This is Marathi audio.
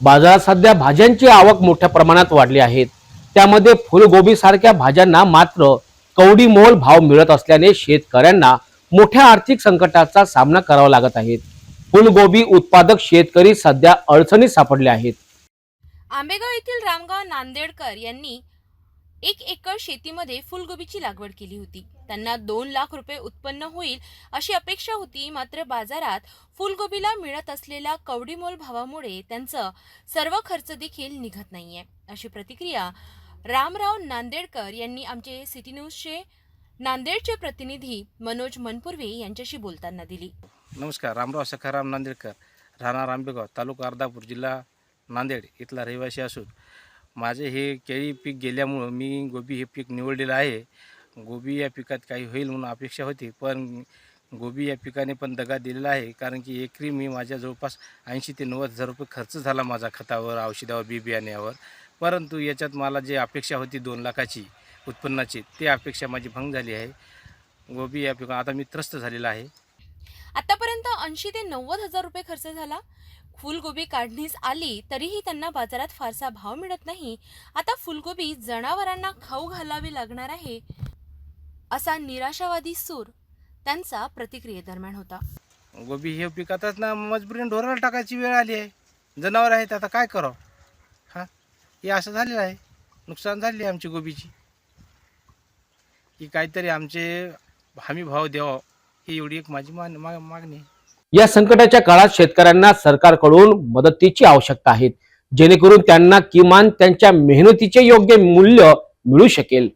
बाजारात सध्या भाज्यांची आवक मोठ्या प्रमाणात वाढली आहे. त्यामध्ये फुलगोबी सारख्या भाज्यांना मात्र कवडी मोल भाव मिळत असल्याने शेतकऱ्यांना मोठ्या आर्थिक संकटाचा सामना करावा लागत आहे. फुलगोबी उत्पादक शेतकरी सध्या अडचणीत सापडले आहेत. आंबेगाव येथील रामगाव नांदेडकर यांनी एक एकर शेतीमध्ये फुलगोबीची लागवड केली होती. त्यांना दोन लाख रुपये उत्पन्न होईल अशी अपेक्षा होती मात्र बाजारात फुलगोबीला मिळत असलेल्या कवडीमोल भावामुळे त्यांचं सर्व खर्च देखील निघत नाहीये. अशी प्रतिक्रिया रामराव नांदेडकर यांनी आमचे सिटी न्यूजचे नांदेडचे प्रतिनिधी मनोज मनपुर्वे यांच्याशी बोलताना दिली. नमस्कार रामराव सखाराम नांदेडकर राहणार आंबेगाव तालुका अर्धापूर जिल्हा नांदेड इथला रहिवासी असून माझे हे केळी पीक गेल्यामुळं मी गोबी हे पीक निवडलेलं आहे. गोबी या पिकात काही होईल म्हणून अपेक्षा होती पण गोबी या पिकाने पण दगा दिलेला आहे कारण की एकरी मी माझ्या जवळपास ऐंशी ते नव्वद हजार रुपये खर्च झाला माझा खतावर औषधावर बी बियाण्यावर. परंतु याच्यात मला जे अपेक्षा होती दोन लाखाची उत्पन्नाची ती अपेक्षा माझी भंग झाली आहे. गोबी या पिका आता मी त्रस्त झालेला आहे. आतापर्यंत ऐंशी ते नव्वद हजार रुपये खर्च झाला. फुलगोबी काढणीस आली तरीही त्यांना बाजारात फारसा भाव मिळत नाही. आता फुलगोबी जनावरांना खाऊ घालावी लागणार आहे असा निराशावादी सूर त्यांचा प्रतिक्रियेदरम्यान होता. गोबी हे पिकातच ना मजबुरीने ढोराला टाकायची वेळ आली आहे. जनावर आहेत आता काय करावं? हां? हे असं झालेलं आहे. नुकसान झाली आहे आमची गोबीची. की काहीतरी आमचे हमी भाव द्यावा ही एवढी एक माझी मान मा मागणी आहे. या संकटाच्या काळात शेतकऱ्यांना सरकारकडून मदतीची आवश्यकता आहे. जेणेकरून त्यांना किमान त्यांच्या मेहनतीचे योग्य मूल्य मिळू शकेल.